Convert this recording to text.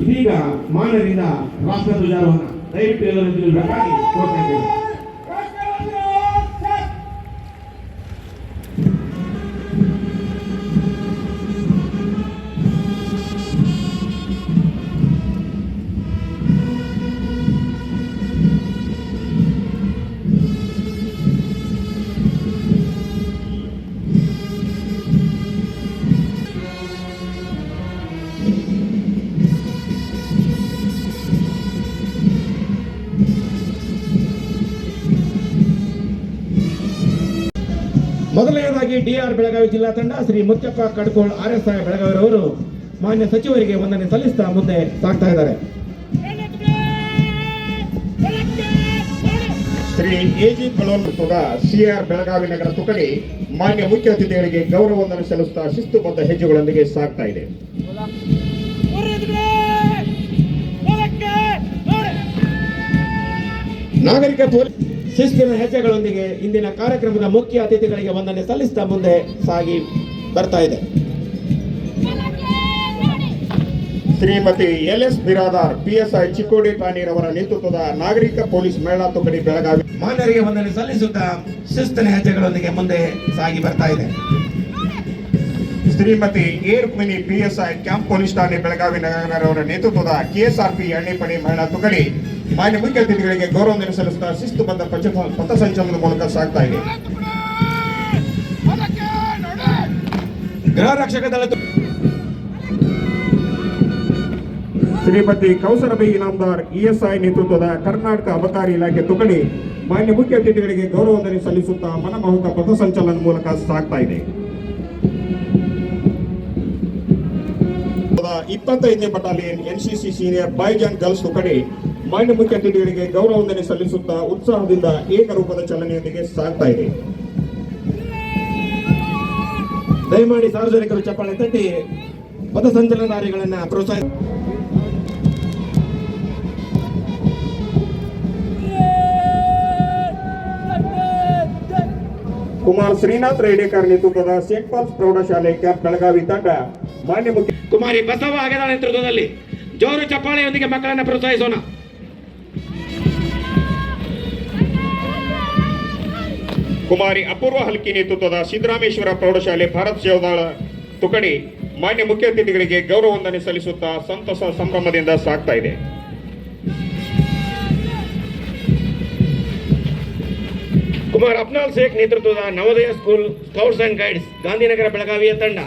ಇದೀಗ ಮಾನರಿಂದ ರಾಷ್ಟ್ರ ಧ್ವಜಾರೋಹಣ ದಯವಿಟ್ಟು ಎಲ್ಲರೂ ನಿಲ್ಲಬೇಕಾಗಿ ಕೋರ್ತಾ ಇದ್ದೇವೆ ಮೊದಲನೆಯದಾಗಿ ಡಿಆರ್ ಬೆಳಗಾವಿ ಜಿಲ್ಲಾ ತಂಡ Shri Muttappa Kadkol R S I ಬೆಳಗಾವಿರವರು ಮಾನ್ಯ ಸಚಿವರಿಗೆ ವಂದನೆ ಸಲ್ಲಿಸ್ತಾ ಮುಂದೆ ಸಾಗ್ತಾ ಇದ್ದಾರೆ. Shri AG C CR Belagavi ನಗರ ತುಕಡಿ ಮಾನ್ಯ ಮುಖ್ಯ ಅತಿಥಿಗಳಿಗೆ ಗೌರವ ವಂದನೆ ಸಲ್ಲಿಸುತ್ತಾ ಶಿಸ್ತುಬದ್ಧ ಹೆಜ್ಜೆಗಳೊಂದಿಗೆ ಸಾಗ್ತಾ ಇದೆ. ನಾಗರಿಕ ಪೊಲೀಸ್ ಶಿಸ್ತಿನ ಹೆಜ್ಜೆಗಳೊಂದಿಗೆ ಇಂದಿನ ಕಾರ್ಯಕ್ರಮದ ಮುಖ್ಯ ಅತಿಥಿಗಳಿಗೆ ವಂದನೆ ಸಲ್ಲಿಸ್ತಾ ಮುಂದೆ ಸಾಗಿ ಬರ್ತಾ ಇದೆ. Shrimati L S Biradar PSI Chikkodi ಅವರ ನೇತೃತ್ವದ ನಾಗರಿಕ ಪೊಲೀಸ್ ಮೇಳ ತುಕಡಿ ಬೆಳಗಾವಿ ಮಾನ್ಯರಿಗೆ ವಂದನೆ ಸಲ್ಲಿಸುತ್ತಾ ಶಿಸ್ತಿನ ಹೆಜ್ಜೆಗಳೊಂದಿಗೆ ಮುಂದೆ ಸಾಗಿ ಬರ್ತಾ ಇದೆ. Shrimati A Rukmini PSI camp police ಠಾಣೆ ಬೆಳಗಾವಿ ನಗರವರ ನೇತೃತ್ವದ ಕೆಎಸ್ಆರ್ಪಿ ಎಣ್ಣೆಪಡಿ ಮಹಿಳಾ ತುಕಡಿ ಮಾನ್ಯ ಮುಖ್ಯ ಅತಿಥಿಗಳಿಗೆ ಗೌರವ ಸಲ್ಲಿಸುತ್ತಾ ಶಿಸ್ತುಬದ್ಧ ಪಥ ಪಥಸಂಚಲನದ ಮೂಲಕ ಸಾಗ್ತಾ ಇದೆ. ಗೃಹ ರಕ್ಷಕ ದಳ ಶ್ರೀಪತಿ ಶ್ರೀಮತಿ ಕೌಸರಬಿ ಇನಾಮದಾರ್ ಇಎಸ್ಐ ನೇತೃತ್ವದ ಕರ್ನಾಟಕ ಅಬಕಾರಿ ಇಲಾಖೆ ತುಕಡಿ ಮಾನ್ಯ ಮುಖ್ಯ ಅತಿಥಿಗಳಿಗೆ ಗೌರವವನ್ನು ಸಲ್ಲಿಸುತ್ತಾ ಮನಮೋಹಕ ಪಥಸಂಚಲನ ಮೂಲಕ ಸಾಗ್ತಾ ಇದೆ. ಇಪ್ಪತ್ತೈದನೇ battalion NCC senior and girls ತುಕಡಿ ಮಾನ್ಯ ಮುಖ್ಯ ಅತಿಥಿಗಳಿಗೆ ಗೌರವವನ್ನು ಸಲ್ಲಿಸುತ್ತಾ ಉತ್ಸಾಹದಿಂದ ಏಕರೂಪದ ಚಲನೆಯೊಂದಿಗೆ ಸಾಗ್ತಾ ಇದೆ. ದಯಮಾಡಿ ಸಾರ್ವಜನಿಕರು ಚಪ್ಪಾಳೆ ತಟ್ಟಿ ಪಥಸಂಚಲನಕಾರಿಗಳನ್ನ ಪ್ರೋತ್ಸಾಹ ಕುಮಾರ್ ಶ್ರೀನಾಥ್ ರೈಡೇಕರ್ ನೇತೃತ್ವದ ಸೇಂಟ್ ಪಾಲ್ಸ್ ಪ್ರೌಢಶಾಲೆ ಕ್ಯಾಪ್ ಬೆಳಗಾವಿ ತಂಡ ಮಾನ್ಯ ಮುಖ್ಯ ಕುಮಾರಿ ಬಸವ ಆಗದ ನೇತೃತ್ವದಲ್ಲಿ ಜೋರು ಚಪ್ಪಾಳೆಯೊಂದಿಗೆ ಮಕ್ಕಳನ್ನ ಪ್ರೋತ್ಸಾಹಿಸೋಣ. ಕುಮಾರಿ ಅಪೂರ್ವ ಹಲ್ಕಿ ನೇತೃತ್ವದ ಸಿದ್ದರಾಮೇಶ್ವರ ಪ್ರೌಢಶಾಲೆ ಭಾರತ್ ಸೇವಾದಳ ತುಕಡಿ ಮಾನ್ಯ ಮುಖ್ಯ ಅತಿಥಿಗಳಿಗೆ ಗೌರವ ವಂದನೆ ಸಲ್ಲಿಸುತ್ತಾ ಸಂತಸ ಸಂಭ್ರಮದಿಂದ ಸಾಗ್ತಾ ಇದೆ. ಕುಮಾರ್ ಅಪ್ನಾಲ್ ಶೇಖ್ ನೇತೃತ್ವದ Navodaya school scouts and guides Gandhinagar ಬೆಳಗಾವಿಯ ತಂಡ.